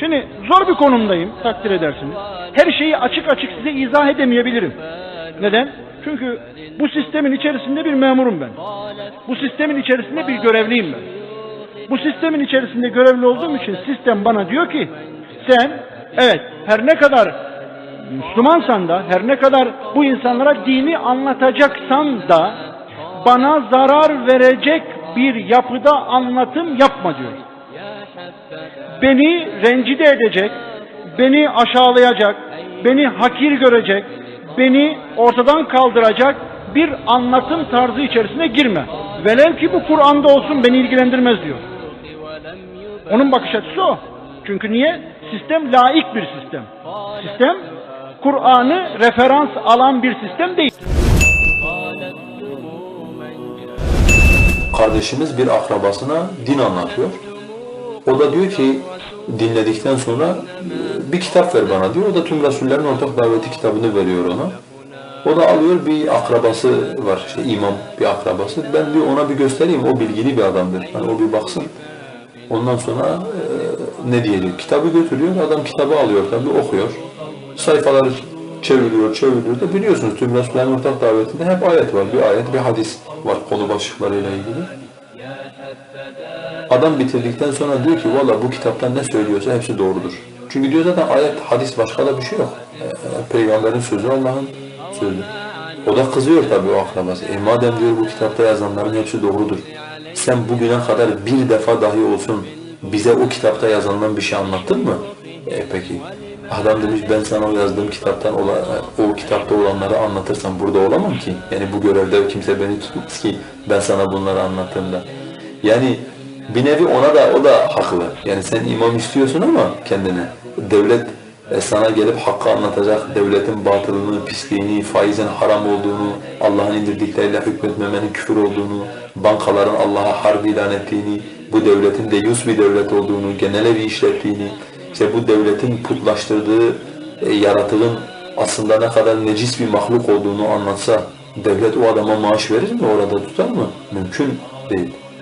Şimdi zor bir konumdayım takdir edersiniz. Her şeyi açık açık size izah edemeyebilirim. Neden? Çünkü bu sistemin içerisinde bir memurum ben. Bu sistemin içerisinde bir görevliyim ben. Bu sistemin içerisinde görevli olduğum için sistem bana diyor ki sen evet her ne kadar Müslümansan da her ne kadar bu insanlara dini anlatacaksan da bana zarar verecek bir yapıda anlatım yapma diyor. Beni rencide edecek, beni aşağılayacak, beni hakir görecek, beni ortadan kaldıracak bir anlatım tarzı içerisine girme. Velev ki bu Kur'an'da olsun beni ilgilendirmez diyor. Onun bakış açısı o. Çünkü niye? Sistem laik bir sistem. Sistem Kur'an'ı referans alan bir sistem değil. Kardeşimiz bir akrabasına din anlatıyor. O da diyor ki dinledikten sonra bir kitap ver bana diyor. O da tüm Resullerin ortak daveti kitabını veriyor ona. O da alıyor bir akrabası var, işte imam bir akrabası. Ben diyor ona bir göstereyim, o bilgili bir adamdır. Yani o bir baksın. Ondan sonra e, ne diyecek? Kitabı götürüyor, adam kitabı alıyor tabii okuyor. Sayfaları çeviriyor, çeviriyor da biliyorsunuz tüm Resullerin ortak davetinde hep ayet var. Bir ayet, bir hadis var konu başlıklarıyla ilgili. Adam bitirdikten sonra diyor ki valla bu kitaptan ne söylüyorsa hepsi doğrudur. Çünkü diyor zaten ayet, hadis başka da bir şey yok. Ee, Peygamberin sözü Allah'ın sözü. O da kızıyor tabii o akrabası. E madem diyor bu kitapta yazanların hepsi doğrudur. Sen bugüne kadar bir defa dahi olsun bize o kitapta yazandan bir şey anlattın mı? E peki. Adam demiş ben sana o yazdığım kitaptan o kitapta olanları anlatırsam burada olamam ki. Yani bu görevde kimse beni tutmaz ki ben sana bunları anlattığımda. Yani bir nevi ona da o da haklı. Yani sen imam istiyorsun ama kendine devlet e, sana gelip hakkı anlatacak, devletin batılını, pisliğini, faizin haram olduğunu, Allah'ın indirdikleriyle hükmetmemenin küfür olduğunu, bankaların Allah'a harbi ilan ettiğini, bu devletin de yus bir devlet olduğunu, genelevi işlettiğini, işte bu devletin putlaştırdığı e, yaratığın aslında ne kadar necis bir mahluk olduğunu anlatsa, devlet o adama maaş verir mi, orada tutar mı? Mümkün değil.